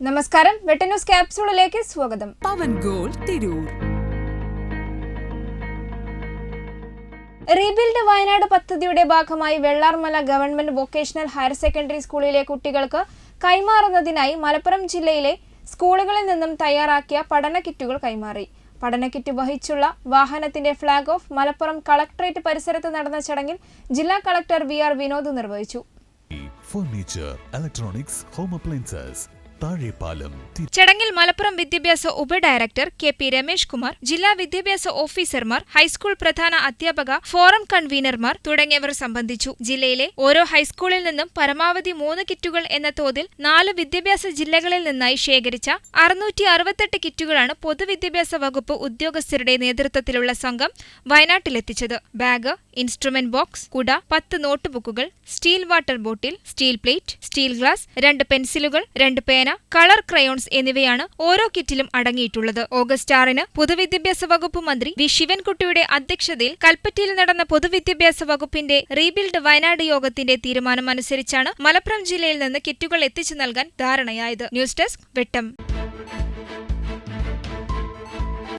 നമസ്കാരം. വെട്ടന്യൂസ് ക്യാപ്സൂളിലേക്ക് സ്വാഗതം. പവൻ ഗോൾ തിരൂർ. റീബിൽഡ് വയനാട് പദ്ധതിയുടെ ഭാഗമായി Vellarmala government vocational higher secondary സ്കൂളിലെ കുട്ടികൾക്ക് കൈമാറുന്നതിനായി മലപ്പുറം ജില്ലയിലെ സ്കൂളുകളിൽ നിന്നും തയ്യാറാക്കിയ പഠന കിറ്റുകൾ കൈമാറി. പഠന കിറ്റ് വഹിച്ചുള്ള വാഹനത്തിന്റെ ഫ്ളാഗ് ഓഫ് മലപ്പുറം കളക്ടറേറ്റ് പരിസരത്ത് നടന്ന ചടങ്ങിൽ ജില്ലാ കളക്ടർ വി ആർ വിനോദ് നിർവഹിച്ചു. Furniture electronics home appliances Thazhepalam. ചടങ്ങിൽ മലപ്പുറം വിദ്യാഭ്യാസ ഉപഡയറക്ടർ കെ പി രമേഷ് കുമാർ ജില്ലാ വിദ്യാഭ്യാസ ഓഫീസർമാർ ഹൈസ്കൂൾ പ്രധാന അധ്യാപക ഫോറം കൺവീനർമാർ തുടങ്ങിയവർ സംബന്ധിച്ചു. ജില്ലയിലെ ഓരോ ഹൈസ്കൂളിൽ നിന്നും പരമാവധി മൂന്ന് കിറ്റുകൾ എന്ന തോതിൽ നാല് വിദ്യാഭ്യാസ ജില്ലകളിൽ നിന്നായി ശേഖരിച്ച അറുന്നൂറ്റി അറുപത്തെട്ട് കിറ്റുകളാണ് പൊതുവിദ്യാഭ്യാസ വകുപ്പ് ഉദ്യോഗസ്ഥരുടെ നേതൃത്വത്തിലുള്ള സംഘം വയനാട്ടിലെത്തിച്ചത്. ബാഗ് ഇൻസ്ട്രുമെന്റ് ബോക്സ് കുട പത്ത് നോട്ട്ബുക്കുകൾ steel water bottle steel plate steel glass രണ്ട് പെൻസിലുകൾ രണ്ട് പേന കളർ ക്രയോൺസ് എന്നിവയാണ് ഓരോ കിറ്റിലും അടങ്ങിയിട്ടുള്ളത്. ഓഗസ്റ്റ് ആറിന് പൊതുവിദ്യാഭ്യാസ വകുപ്പ് മന്ത്രി വി. ശിവൻകുട്ടിയുടെ അധ്യക്ഷതയിൽ കൽപ്പറ്റയിൽ നടന്ന പൊതുവിദ്യാഭ്യാസ വകുപ്പിന്റെ റീബിൽഡ് വയനാട് യോഗത്തിന്റെ തീരുമാനമനുസരിച്ചാണ് മലപ്പുറം ജില്ലയിൽ നിന്ന് കിറ്റുകൾ എത്തിച്ചു നൽകാൻ ധാരണയായത്. News desk Vettam.